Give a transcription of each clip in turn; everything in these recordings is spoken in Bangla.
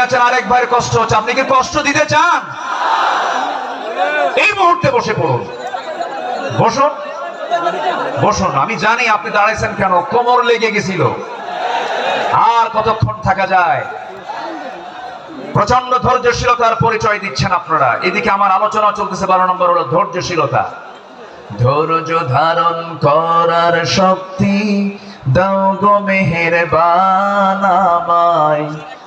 আছেন আরেক ভাইয়ের কষ্ট হচ্ছে। আপনি কি কষ্ট দিতে চান? এই মুহূর্তে বসে পড়ুন। বসুন। বসুন। আমি জানি আপনি দাঁড়াইছেন কেন, কোমর লেগে গেছিল। আর কতক্ষণ থাকা যায়? প্রচণ্ড ধৈর্যশীলতার পরিচয় দিচ্ছেন আপনারা। এদিকে আমার আলোচনা চলতেছে, বারো নম্বর হলো ধৈর্যশীলতা। ধৈর্য ধারণ করার শক্তি দাও গো মেহেরবান আমায়।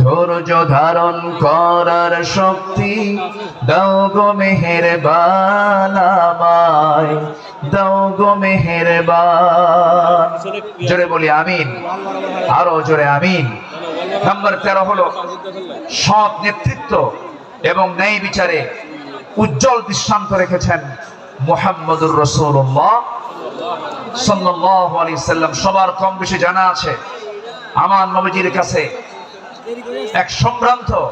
ধৈর্য ধারণ করার শক্তি দাও গো মেহেরবান আমায় দাও গো মেহেরবান। জোরে বলি আমিন, আরও জোরে আমিন। নাম্বার তেরো হলো সৎ নেতৃত্ব এবং ন্যায় বিচারে উজ্জ্বল দৃষ্টান্ত রেখেছেন মোহাম্মদুর রসুল্লাহ সাল্লাল্লাহু আলাইহি সাল্লাম সবার কম বেশি জানা আছে। আমার নবীজির কাছে এক সম্ভ্রান্ত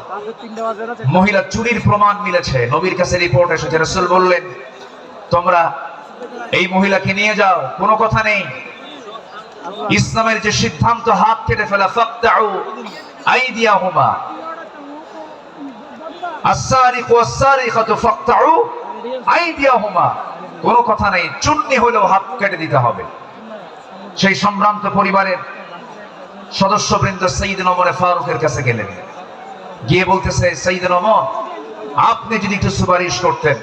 মহিলা চুরির প্রমাণ মিলেছে। নবীর কাছে রিপোর্ট এসেছে। রসুল বললেন, তোমরা এই মহিলাকে নিয়ে যাও, কোনো কথা নেই। ইসলামের যে সিদ্ধান্ত, হাত কেটে ফেলা, ফাক্তাউ আইদিয়াহুমা। আসারিকু ওয়াসারিকাতু ফাক্তাউ আইদিয়াহুমা। কোনো কথা নেই। চুন্নি হলেও হাত কেটে দিতে হবে। সেই সম্ভ্রান্ত পরিবারের সদস্যবৃন্দ সঈদ নমরে ফারুকের কাছে গেলেন। গিয়ে বলতেছে সঈদ নমর আপনি যদি একটু সুপারিশ করতেন,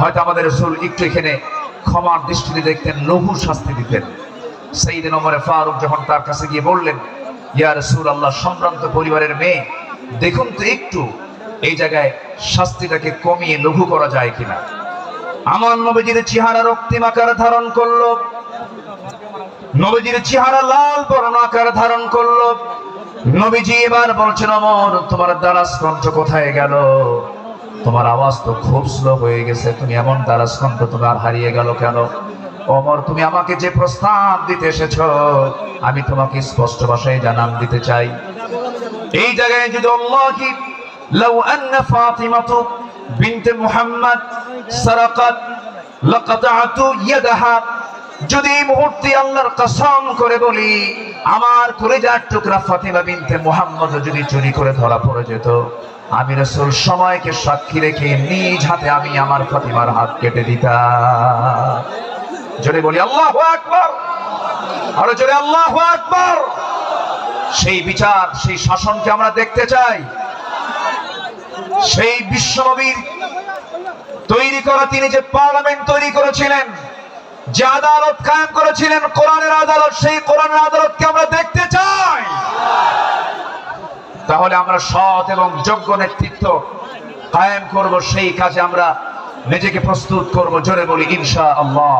হয়তো আমাদের রসুল একটু এখানে ক্ষমার দৃষ্টিতে দেখতেন, লঘু শাস্তি দিতেন। সঈদ নমরে ফারুক যখন তার কাছে গিয়ে বললেন, ইয়া রসুল আল্লাহ সম্ভ্রান্ত পরিবারের মেয়ে, দেখুন তো একটু, এই জায়গায় শাস্তিটাকে কমিয়ে লঘু করা যায় কিনা? আমার নবীজির চেহারা রক্তিম আকার ধারণ করল। নবীজির চেহারা লাল বর্ণ আকার ধারণ করল। নবীজি এবার বলছেন, অমর, তোমার দ্বারাস কণ্ঠ কোথায় গেল? তোমার আওয়াজ তো খুব স্লো হয়ে গেছে। তুমি এমন দ্বারাস কণ্ঠ তোমার হারিয়ে গেল কেন? অমর, তুমি আমাকে যে প্রস্তাব দিতে এসেছ, আমি তোমাকে স্পষ্ট ভাষায় জানান দিতে চাই। এই জায়গায় যদি আল্লাহি লাউ আন্না ফাতিমাতু বিনত মুহাম্মদ সারাকাত লাকাতাতু যদি এই মুহূর্তে আল্লাহর কসম করে বলি, আমার কলেজার টুকরা ফাতিমা বিনতে মুহাম্মদ যদি চুরি করে ধরা পড়ে যেত, আমি রসুল সময়কে সাক্ষী রেখে নিজ হাতে আমি আমার ফাতিমার হাত কেটে দিতাম। জোরে বলি, আল্লাহ আকবর! আরও জোরে, আল্লাহ আকবর! সেই বিচার, সেই শাসনকে আমরা দেখতে চাই। সেই বিশ্বনবীর তৈরি করা তিনি যে পার্লামেন্ট তৈরি করেছিলেন যে আদালত কায়েম করেছিলেন কোরআনের আদালত, সেই কোরআনের আদালতকে আমরা দেখতে চাই। তাহলে আমরা সৎ এবং যোগ্য নেতৃত্ব কায়েম করব, সেই কাজে আমরা নিজেকে প্রস্তুত করব। জোরে বলি ইনশা আল্লাহ